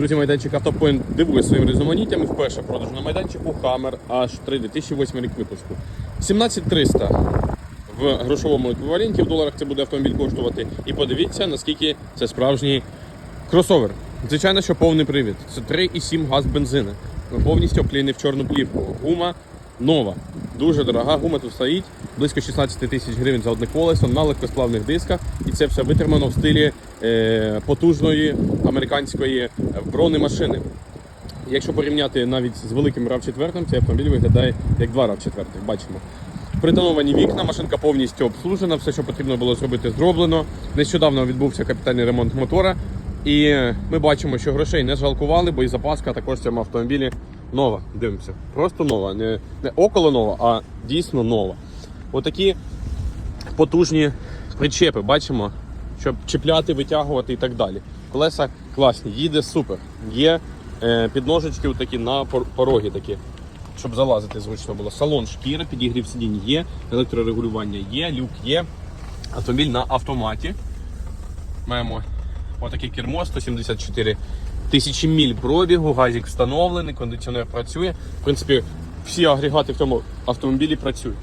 Друзі, майданчик Автопоінт дивує своїм різноманіттям. Вперше продаж на майданчику Hammer H3 2008 рік випуску. 17300 в грошовому еквіваленті в доларах це буде автомобіль коштувати. І подивіться, наскільки це справжній кросовер. Звичайно, що повний привід. Це 3,7 газ бензина. Повністю обклеєний в чорну плівку. Гума нова. Дуже дорога гума тут стоїть. Близько 16 тисяч гривень за одне колесо на легкосплавних дисках. І це все витримано в стилі е, потужної американської бронемашини. Якщо порівняти навіть з великим RAV4, цей автомобіль виглядає як два RAV4, бачимо. Притоновані вікна, машинка повністю обслужена, все, що потрібно було зробити, зроблено. Нещодавно відбувся капітальний ремонт мотора. І ми бачимо, що грошей не жалкували, бо і запаска також в цьому автомобілі нова. Дивимося. Просто нова. Не, не около нова, а дійсно нова. Отакі потужні причепи, бачимо, щоб чіпляти, витягувати і так далі. Колеса класні, їде супер. Є е, підножечки такі на пор- пороги такі, щоб залазити зручно було. Салон шкіра, підігрів сидінь є, електрорегулювання є, люк є. Автомобіль на автоматі. Маємо отаке кермо 174 тисячі міль пробігу, газик встановлений, кондиціонер працює. В принципі, всі агрегати в цьому автомобілі працюють.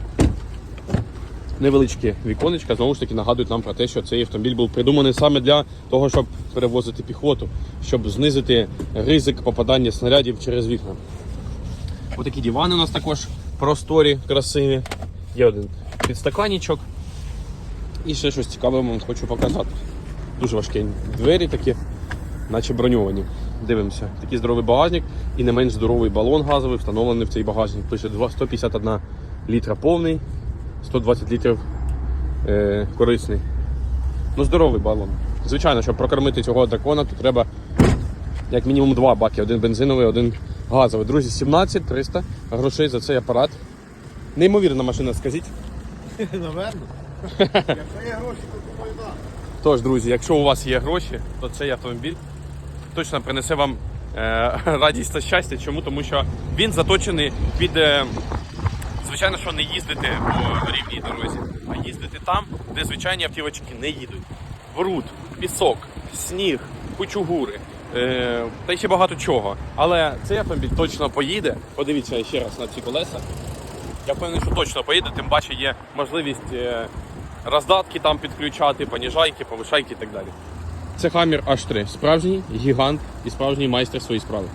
Невеличкі віконечка знову ж таки нагадують нам про те, що цей автомобіль був придуманий саме для того, щоб перевозити піхоту, щоб знизити ризик попадання снарядів через вікна. Отакі дивани у нас також просторі, красиві. Є один підстаканічок. І ще щось цікаве вам хочу показати. Дуже важкі двері такі, наче броньовані. Дивимося. Такий здоровий багажник і не менш здоровий балон газовий встановлений в цей багажник. Пише 151 літра повний, 120 літрів е, корисний. Ну, здоровий балон. Звичайно, щоб прокормити цього дракона, то треба як мінімум два баки: один бензиновий, один газовий. Друзі, 17 300 грошей за цей апарат. Неймовірна машина, скажіть. Наверно. Якщо є гроші, то думаю, так. Тож, друзі, якщо у вас є гроші, то цей автомобіль точно принесе вам е, радість та щастя. Чому? Тому що він заточений під, е, звичайно, що не їздити по рівній дорозі, а їздити там, де звичайні автівочки не їдуть. Бруд, пісок, сніг, кучугури. Е, та ще багато чого. Але цей автомобіль точно поїде. Подивіться ще раз на ці колеса. Я впевнений, що точно поїде, тим паче є можливість е, роздатки там підключати, поніжайки, повишайки і так далі. Це Хаммер H3. Справжній гігант і справжній майстер своєї справи.